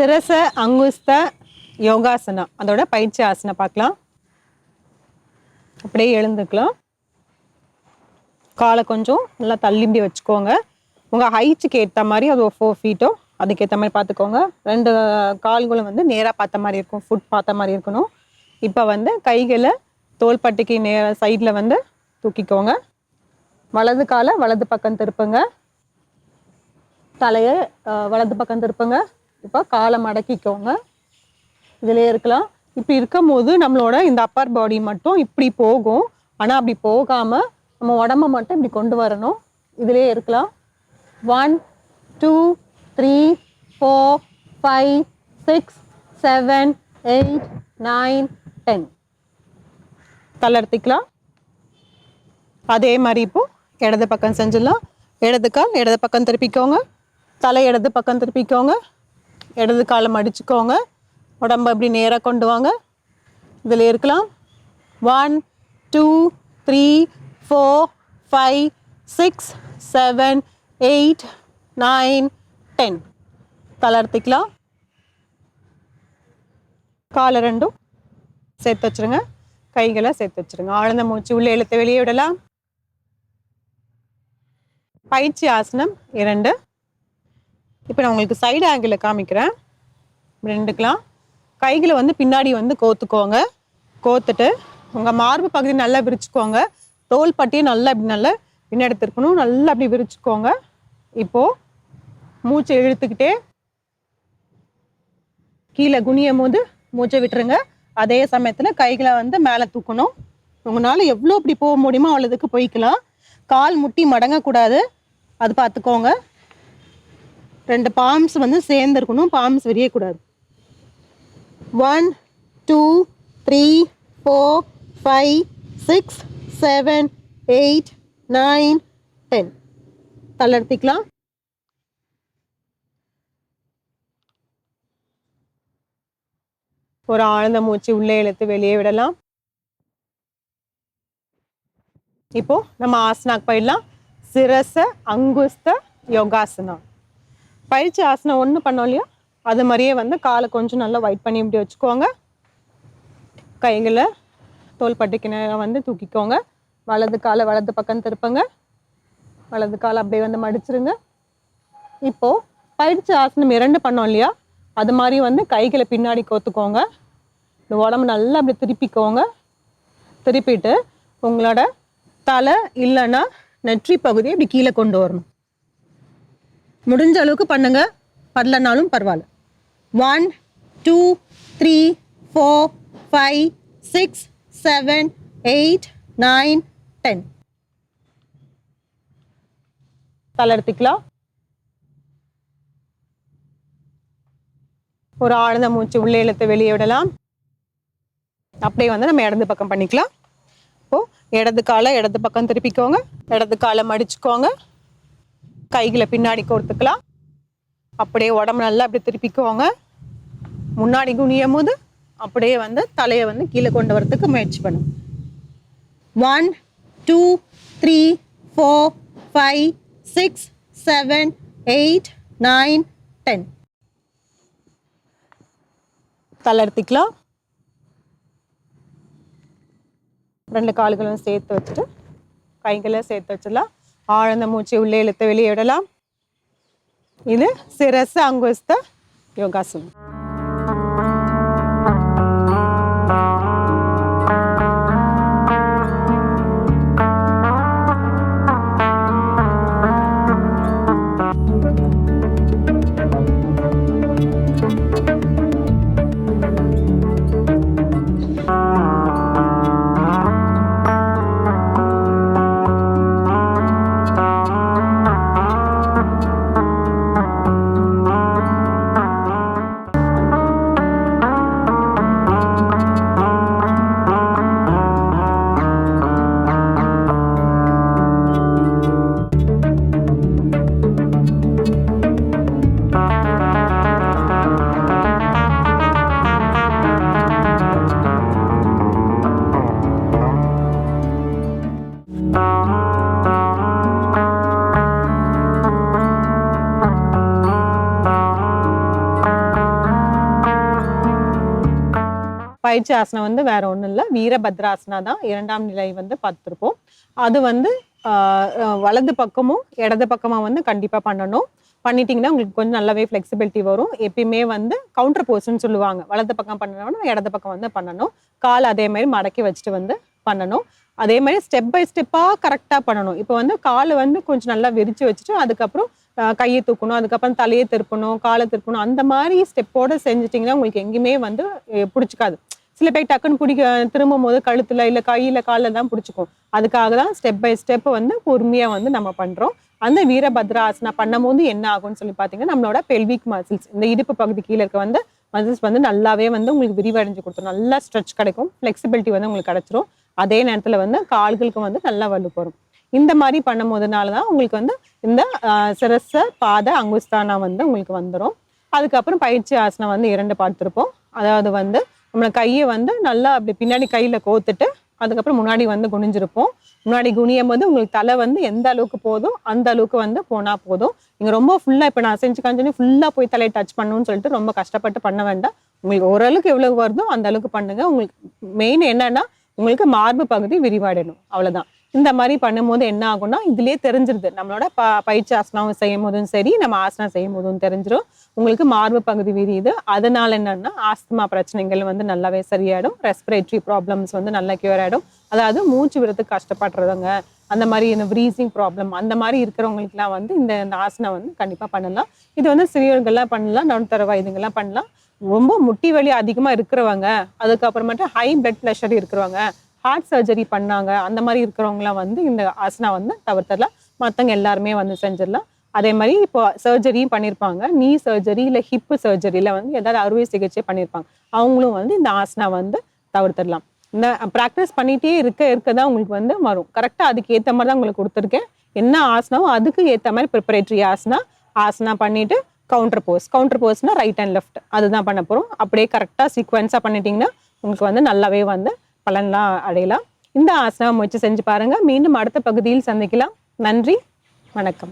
சிரச அங்குஸ்த யோகாசனா அதோட பயிற்சி ஆசனம் பார்க்கலாம். அப்படியே எழுந்துக்கலாம். காலை கொஞ்சம் நல்லா தள்ளிம்பி வச்சுக்கோங்க. உங்கள் ஹைட்டுக்கு ஏற்ற மாதிரி அது ஒரு ஃபோர் ஃபீட்டோ அதுக்கேற்ற மாதிரி பார்த்துக்கோங்க. ரெண்டு கால்களும் வந்து நேராக பார்த்த மாதிரி இருக்கும். ஃபுட் பார்த்த மாதிரி இருக்கணும். இப்போ வந்து கைகளை தோள்பட்டைக்கு நேர சைடில் வந்து தூக்கிக்கோங்க. வலது காலை வலது பக்கம் திருப்புங்க. தலையை வலது பக்கம் திருப்புங்க. இப்போ காலை மடக்கிக்கோங்க இதிலே இருக்கலாம். இப்படி இருக்கும் போது நம்மளோட இந்த அப்பர் பாடி மட்டும் இப்படி போகும். ஆனால் அப்படி போகாமல் நம்ம உடம்ப மட்டும் இப்படி கொண்டு வரணும். இதிலே இருக்கலாம். One two three four five six seven eight nine ten தளர்த்திக்கலாம் அதே மாதிரி இப்போ இடது பக்கம் செஞ்சிடலாம். இடது கால் இடது பக்கம் திருப்பிக்கோங்க. தலை இடது பக்கம் திருப்பிக்கோங்க. இடது காலை மடிச்சுக்கோங்க. உடம்ப அப்படி நேராக கொண்டு வாங்க. இதில் இருக்கலாம். One two three four five six seven eight nine ten தளர்த்திக்கலாம் காலை ரெண்டும் சேர்த்து வச்சிருங்க. கைகளை சேர்த்து வச்சிருங்க. ஆழ்ந்த மூச்சு உள்ள இழுத்து வெளியே விடலாம். பயிற்சி ஆசனம் இரண்டு. இப்போ நான் உங்களுக்கு சைடு ஆங்கிளில் காமிக்கிறேன். ரெண்டுக்கெலாம். கைகளை வந்து பின்னாடி வந்து கோத்துக்கோங்க. கோத்துட்டு உங்கள் மார்பு பகுதி நல்லா விரிச்சுக்கோங்க. தோல் பட்டியை நல்லா இப்படி நல்லா பின்னாடி நல்லா அப்படி விரிச்சுக்கோங்க. இப்போது மூச்சை இழுத்துக்கிட்டே கீழே குனியும் போது மூச்சை விட்டுருங்க. அதே சமயத்தில் கைகளை வந்து மேலே தூக்கணும். உங்களால் எவ்வளோ இப்படி போக முடியுமோ அவ்வளோதுக்கு போய்க்கலாம். கால் முட்டி மடங்கக்கூடாது. அது பார்த்துக்கோங்க. ரெண்டு பாம்ஸ் வந்து சேர்ந்துருக்கணும் palms விரியக்கூடாது. One two three four five six seven eight nine ten தளர்த்திக்கலாம் ஒரு ஆழ்ந்த மூச்சு உள்ளே இழுத்து வெளியே விடலாம். இப்போ நம்ம ஆசனாக்கு போயிடலாம். சிரச அங்குஸ்த யோகாசனம். பயிற்சி ஆசனம் ஒன்று பண்ணோம் இல்லையா அது மாதிரியே வந்து காலை கொஞ்சம் நல்லா ஒயிட் பண்ணி இப்படி வச்சுக்கோங்க. கைகளை தோள்பட்டைக்கு நேரா வந்து தூக்கிக்கோங்க. வலது காலை வலது பக்கம் திருப்புங்க. வலது காலை அப்படியே வந்து மடிச்சிருங்க. இப்போது பயிற்சி ஆசனம் இரண்டு பண்ணோம் இல்லையா அது மாதிரி வந்து கைகளை பின்னாடி கோத்துக்கோங்க. இந்த உடம்பு நல்லா அப்படி திருப்பிக்கோங்க. திருப்பிட்டு உங்களோட தலை இல்லைன்னா நெற்றி பகுதியை இப்படி கீழே கொண்டு வரணும். முடிஞ்ச அளவுக்கு பண்ணுங்க. பண்ணலனாலும் பரவாயில்ல. One two three four five six seven eight nine ten தளர்த்திக்கலாம் ஒரு ஆழ்ந்த மூச்சு உள்ளே இழுத்து வெளியே விடலாம். அப்படியே வந்து நம்ம இடது பக்கம் பண்ணிக்கலாம். இப்போ இடது காலை இடது பக்கம் திருப்பிக்கோங்க. இடது காலை மடிச்சுக்கோங்க. கைகளை பின்னாடி கோர்த்துக்கலாம் அப்படியே உடம்பு நல்லா அப்படி திருப்பிக்குவாங்க முன்னாடி குனியும் போது அப்படியே வந்து தலையை வந்து கீழே கொண்டு வரதுக்கு முயற்சி பண்ணும் one two three four five six seven eight nine ten தளர்த்திக்கலாம் ரெண்டு கால்களும் சேர்த்து வச்சுட்டு கைகளை சேர்த்து வச்சிடலாம். ആഴ്ന്ന മൂച്ച മൂച്ചി ഉള്ളിലെടുത്ത് വെളിയിടലാം. ഇത് സിരസ് അങ്കുസ്ത യോഗാസനം. பயிற்சி ஆசனம் வந்து வேற ஒன்றும் இல்லை. வீரபத்ராசனா தான் இரண்டாம் நிலை வந்து பார்த்துருப்போம். அது வந்து வலது பக்கமும் இடது பக்கமாக வந்து கண்டிப்பாக பண்ணணும். பண்ணிட்டீங்கன்னா உங்களுக்கு கொஞ்சம் நல்லாவே ஃப்ளெக்சிபிலிட்டி வரும். எப்பயுமே வந்து கவுண்டர் போஸ்ட்னு சொல்லுவாங்க. வலது பக்கம் பண்ணணும்னா இடது பக்கம் வந்து பண்ணணும். கால் அதே மாதிரி மடக்கி வச்சுட்டு வந்து பண்ணணும். அதே மாதிரி ஸ்டெப் பை ஸ்டெப்பாக கரெக்டாக பண்ணணும். இப்போ வந்து காலை வந்து கொஞ்சம் நல்லா விரிச்சு வச்சுட்டு அதுக்கப்புறம் கையை தூக்கணும். அதுக்கப்புறம் தலையை திருப்பணும் காலை திருப்பணும். அந்த மாதிரி ஸ்டெப்போடு செஞ்சுட்டிங்கன்னா உங்களுக்கு எங்கேயுமே வந்து பிடிச்சிக்காது. சில பேர் டக்குன்னு பிடிக்க திரும்பும் போது கழுத்துல இல்லை கையில காலில் தான் பிடிச்சிக்கும். அதுக்காக தான் ஸ்டெப் பை ஸ்டெப் வந்து பொறுமையாக வந்து நம்ம பண்ணுறோம் அந்த வீரபத்ராசனா பண்ணும்போது என்ன ஆகும்னு சொல்லி பார்த்தீங்கன்னா நம்மளோட பெல்விக் மசில்ஸ் இந்த இடுப்பு பகுதி கீழே இருக்க வந்து மசில்ஸ் வந்து நல்லாவே வந்து உங்களுக்கு விரிவடைஞ்சு கொடுத்துரும். நல்லா ஸ்ட்ரெச் கிடைக்கும். ஃப்ளெக்சிபிலிட்டி வந்து உங்களுக்கு கிடைச்சிரும். அதே நேரத்தில் வந்து கால்களுக்கு வந்து நல்லா வலு வரும் இந்த மாதிரி பண்ணும்போதுனால தான் உங்களுக்கு வந்து இந்த சிரச பாத அங்குஸ்தானா வந்து உங்களுக்கு வந்துடும் அதுக்கப்புறம் பயிற்சி ஆசனம் வந்து இரண்டு பார்த்துருப்போம். அதாவது வந்து நம்மளை கையை வந்து நல்லா அப்படி பின்னாடி கையில் கோத்துட்டு அதுக்கப்புறம் முன்னாடி வந்து குனிஞ்சிருப்போம். முன்னாடி குனியும் போது உங்களுக்கு தலை வந்து எந்த அளவுக்கு போதும் அந்த அளவுக்கு வந்து போனால் போதும். நீங்கள் ரொம்ப ஃபுல்லாக இப்போ நான் செஞ்சு காஞ்சோன்னே ஃபுல்லாக போய் தலையை டச் பண்ணணும்னு சொல்லிட்டு ரொம்ப கஷ்டப்பட்டு பண்ண வேண்டாம். உங்களுக்கு ஓரளவுக்கு எவ்வளவு வருதோ அந்த அளவுக்கு பண்ணுங்கள் உங்களுக்கு மெயின் என்னன்னா உங்களுக்கு மார்பு பகுதி விரிவாடணும் அவ்வளோதான் இந்த மாதிரி பண்ணும்போது என்ன ஆகும்னா இதுலயே தெரிஞ்சிருது. நம்மளோட ப பயிற்சி ஆசனம் செய்யும் போதும் சரி நம்ம ஆசனம் செய்யும் போதும் தெரிஞ்சிடும் உங்களுக்கு மார்பு பகுதி விரியுது. அதனால என்னன்னா ஆஸ்துமா பிரச்சனைகள் வந்து நல்லாவே சரியாயிடும். ரெஸ்பிரேட்டரி ப்ராப்ளம்ஸ் வந்து நல்லா கியூர் ஆகிடும் அதாவது மூச்சு விடுறதுக்கு கஷ்டப்படுறவங்க அந்த மாதிரி இந்த ப்ரீசிங் ப்ராப்ளம் அந்த மாதிரி இருக்கிறவங்களுக்குலாம் வந்து இந்த இந்த ஆசனம் வந்து கண்டிப்பாக பண்ணலாம். இது வந்து சிறியவர்கள்லாம் பண்ணலாம் நடுத்தர வயதுங்கள்லாம் பண்ணலாம். ரொம்ப முட்டி வலி அதிகமாக இருக்கிறவங்க அதுக்கப்புறமேட்டு ஹை பிளட் ப்ரெஷர் இருக்கிறவங்க ஹார்ட் சர்ஜரி பண்ணாங்க. அந்த மாதிரி இருக்கிறவங்களாம் வந்து இந்த ஆசனா வந்து தவிர்த்தரலாம் மற்றவங்க எல்லாருமே வந்து செஞ்சிடலாம். அதே மாதிரி இப்போ சர்ஜரியும் பண்ணியிருப்பாங்க நீ சர்ஜரி இல்லை ஹிப்பு சர்ஜரியில் வந்து ஏதாவது அறுவை சிகிச்சை பண்ணியிருப்பாங்க அவங்களும் வந்து இந்த ஆசனா வந்து தவிர்த்திடலாம். இந்த ப்ராக்டிஸ் பண்ணிகிட்டே இருக்க இருக்க தான் உங்களுக்கு வந்து வரும். கரெக்டாக அதுக்கு ஏற்ற மாதிரி தான் உங்களுக்கு கொடுத்துருக்கேன். என்ன ஆசனாவோ அதுக்கு ஏற்ற மாதிரி ப்ரிப்பரேட்டரி ஆசனா ஆசனா பண்ணிவிட்டு கவுண்டர் போஸ் கவுண்டர் போஸ்னால் ரைட் அண்ட் லெஃப்ட் அதுதான் பண்ண போகிறோம் அப்படியே கரெக்டாக சீக்வன்ஸாக பண்ணிட்டீங்கன்னா உங்களுக்கு வந்து நல்லாவே வந்து பலன்லாம் அடையலாம். இந்த ஆசனம் முயற்சி செஞ்சு பாருங்க. மீண்டும் அடுத்த பகுதியில் சந்திக்கலாம். நன்றி. வணக்கம்.